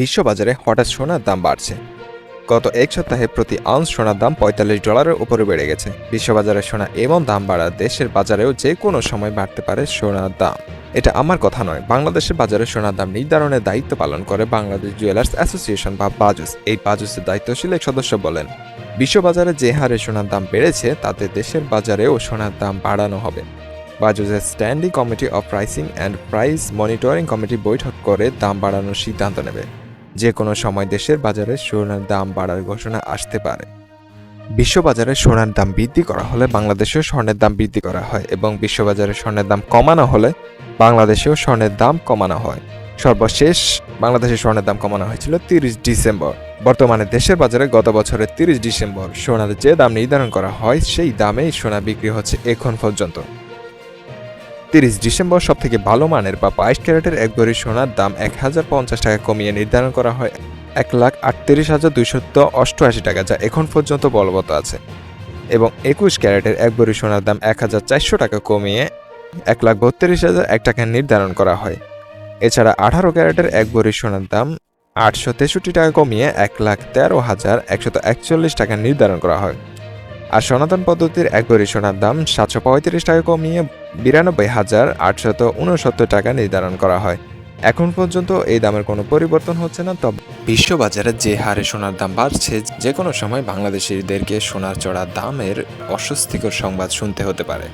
বিশ্ববাজারে হঠাৎ সোনার দাম বাড়ছে। গত এক সপ্তাহে প্রতি আউন্স সোনার দাম পঁয়তাল্লিশ ডলারের উপরে বেড়ে গেছে। বিশ্ববাজারে সোনা এমন দাম বাড়া দেশের বাজারেও যে কোনো সময় বাড়তে পারে সোনার দাম। এটা আমার কথা নয়, বাংলাদেশের বাজারে সোনার দাম নির্ধারণের দায়িত্ব পালন করে বাংলাদেশ জুয়েলার্স অ্যাসোসিয়েশন বা বাজুস এই বাজুসের দায়িত্বশীল এক সদস্য বলেন, বিশ্ববাজারে যে হারে সোনার দাম বেড়েছে, তাতে দেশের বাজারেও সোনার দাম বাড়ানো হবে। বাজুসের standing committee of pricing and price monitoring committee বৈঠক করে দাম বাড়ানোর সিদ্ধান্ত নেবে। যে কোনো সময় দেশের বাজারে সোনার দাম বাড়ার ঘোষণা আসতে পারে। বিশ্ববাজারে সোনার দাম বৃদ্ধি করা হলে বাংলাদেশেও স্বর্ণের দাম বৃদ্ধি করা হয় এবং বিশ্ববাজারে স্বর্ণের দাম কমানো হলে বাংলাদেশেও স্বর্ণের দাম কমানো হয়। সর্বশেষ বাংলাদেশে স্বর্ণের দাম কমানো হয়েছিল তিরিশ ডিসেম্বর। বর্তমানে দেশের বাজারে গত বছরের তিরিশ ডিসেম্বর সোনার যে দাম নির্ধারণ করা হয়, সেই দামেই সোনা বিক্রি হচ্ছে এখন পর্যন্ত। তিরিশ ডিসেম্বর সব থেকে ভালো মানের বা বাইশ ক্যারেটের এক ভরি সোনার দাম এক হাজার পঞ্চাশ টাকা কমিয়ে নির্ধারণ করা হয় এক লাখ আটত্রিশ হাজার দুইশত অষ্টআশি টাকা, যা এখন পর্যন্ত বলবৎ আছে। এবং একুশ ক্যারেটের এক ভরি সোনার দাম এক হাজার চারশো টাকা কমিয়ে এক লাখ বত্রিশ হাজার এক টাকা নির্ধারণ করা হয়। এছাড়া আঠারো ক্যারেটের এক ভরি সোনার দাম আটশো তেষট্টি টাকা কমিয়ে এক লাখ তেরো হাজার একশত একচল্লিশ টাকা নির্ধারণ করা হয়। আর সনাতন পদ্ধতির এক ভরি সোনার দাম সাতশো পঁয়ত্রিশ টাকা কমিয়ে বিরানব্বই হাজার আটশত উনসত্তর টাকা নির্ধারণ করা হয়। এখন পর্যন্ত এই দামের কোনো পরিবর্তন হচ্ছে না, তবে বিশ্ববাজারে যে হারে সোনার দাম বাড়ছে, যে কোনো সময় বাংলাদেশিদেরকে সোনার চড়া দামের অস্বস্তিকর সংবাদ শুনতে হতে পারে।